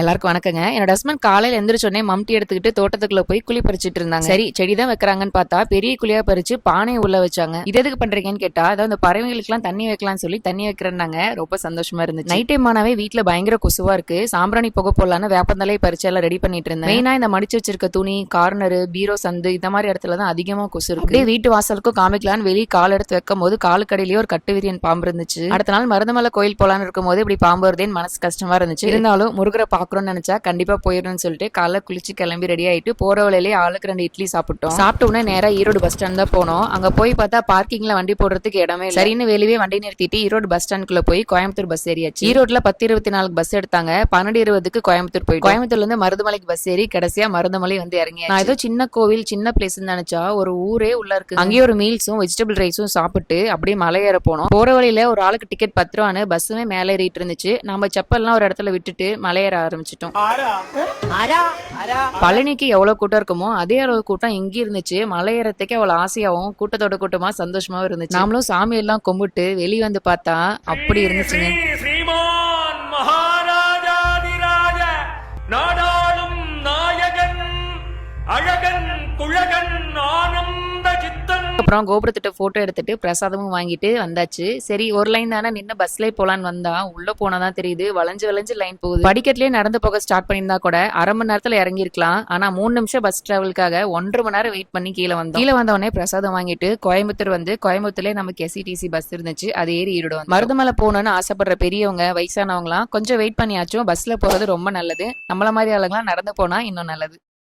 எல்லாருக்கும் வணக்கங்க. என்னோட ஹஸ்பண்ட் காலையில் எந்திரிச்சோடனே மம்டி எடுத்துக்கிட்டு தோட்டத்துக்குள்ள போய் குழி பறிச்சுட்டு இருந்தாங்க. சரி செடி தான் வைக்கிறாங்கன்னு பார்த்தா பெரிய குழியா பறிச்சு பானையை உள்ள வச்சாங்க. இது எதுக்கு பண்றீங்கன்னு கேட்டா அதாவது அந்த பறவைகளுக்குலாம் தண்ணி வைக்கலாம்னு சொல்லி தண்ணி வைக்கிறேன்னாங்க. ரொம்ப சந்தோஷமா இருந்துச்சு. நைட் டைம் ஆனாவே வீட்டுல பயங்கர கொசுவா இருக்கு. சாம்பிராணி புகை போடலான்னு வேப்பந்தலையை பறிச்சு எல்லாம் ரெடி பண்ணிட்டு இருந்தேன். மெயினா இந்த மடிச்சு வச்சிருக்க துணி கார்னரு பீரோ சந்து இந்த மாதிரி இடத்துல தான் அதிகமா கொசு இருக்கு. அப்படியே வீட்டு வாசலுக்கும் காமிக்கலான்னு வெளியே கால் எடுத்து வைக்கும் போது காலுக்கடையிலேயே ஒரு கட்டுவிரியன் பாம்பு இருந்துச்சு. அடுத்த நாள் மருதமலை கோயில் போலான்னு இருக்கும் போது இப்படி பாம்பு வருதேன்னு மனசு கஷ்டமா இருந்துச்சு. இருந்தாலும் முருகரை பார்க்குறோம்னு நினைச்சா கண்டிப்பாக போயிடணும்னு சொல்லிட்டு காலைல குளிச்சு கிளம்பி ரெடி ஆயிட்டு போகிற வழியிலேயே ஆளுக்கு ரெண்டு இட்லி சாப்பிட்டோம். சாப்பிட்ட உடனே நேராக ஈரோடு பஸ் ஸ்டாண்ட் தான் போனோம். அங்கே போய் பார்த்தா பார்க்கிங்கில் வண்டி போடுறதுக்கு இடமே சரின்னு வெளியே வண்டி நிறுத்திட்டு ஈரோடு பஸ் ஸ்டாண்ட்குள்ளே போய் கோயம்புத்தூர் பஸ் ஏறியாச்சு. ஈரோட்டில் பத்து இருபத்தி நாலுக்கு பஸ் எடுத்தாங்க. பன்னெண்டு இருபதுக்கு கோயம்புத்தூர் போய் கோயம்புத்தூர்லேருந்து மருதமலைக்கு பஸ் ஏறி கடைசியாக மருதமலை வந்து இறங்கி நான் ஏதோ சின்ன கோவில் சின்ன பிளேஸ் நினைச்சா ஒரு ஊரே உள்ள இருக்கு அங்கேயே ஒரு மீல்ஸும் வெஜிடபிள் ரைஸும் சாப்பிட்டு அப்படியே மலை ஏற போனோம். போற வழியில ஒரு ஆளுக்கு டிக்கெட் பத்து ரூபான்னு பஸ்ஸுமே மேலே ஏறிட்டு இருந்துச்சு. நம்ம செப்பல்லாம் ஒரு இடத்துல விட்டுட்டு மலையேற ஆரம்பிச்சிட்டோம். பழனிக்கு எவ்வளவு கூட்டம் இருக்குமோ அதே அளவு கூட்டம் இங்க இருந்துச்சு. மலை ஏறத்துக்கு அவ்வளவு ஆசையாவும் கூட்டத்தோட கூட்டமா சந்தோஷமாவும் இருந்துச்சு. நாமளும் சாமி எல்லாம் கும்பிட்டு வெளிய வந்து பார்த்தா அப்படி இருந்துச்சுங்க. அப்புறம் கோபுரத்திட்ட ஃபோட்டோ எடுத்துட்டு பிரசாதமும் வாங்கிட்டு வந்தாச்சு. சரி ஒரு லைன் தானே நின்று பஸ்ல போகலான்னு வந்தா உள்ளே போனதான் தெரியுது. வளைஞ்சு வளைஞ்சு லைன் போகுது. படிக்கட்டுலயே நடந்து போக ஸ்டார்ட் பண்ணியிருந்தா கூட அரை மணி நேரத்தில் இறங்கியிருக்கலாம். ஆனால் மூணு நிமிஷம் பஸ் ட்ராவலுக்காக ஒன்றரை மணி நேரம் வெயிட் பண்ணி கீழே வந்தோம். கீழே வந்தவொடனே பிரசாதம் வாங்கிட்டு கோயம்புத்தூர் வந்து கோயம்புத்தூர்லயே நமக்கு எஸ்சிடிசி பஸ் இருந்துச்சு. அது ஏறி ஈரோடு வந்து மருதமலை போகணும்னு ஆசைப்படுற பெரியவங்க வயசானவங்களாம் கொஞ்சம் வெயிட் பண்ணியாச்சும். பஸ்ல போறது ரொம்ப நல்லது. நம்மள மாதிரி ஆளுங்களாம் நடந்து போனா இன்னும் நல்லது.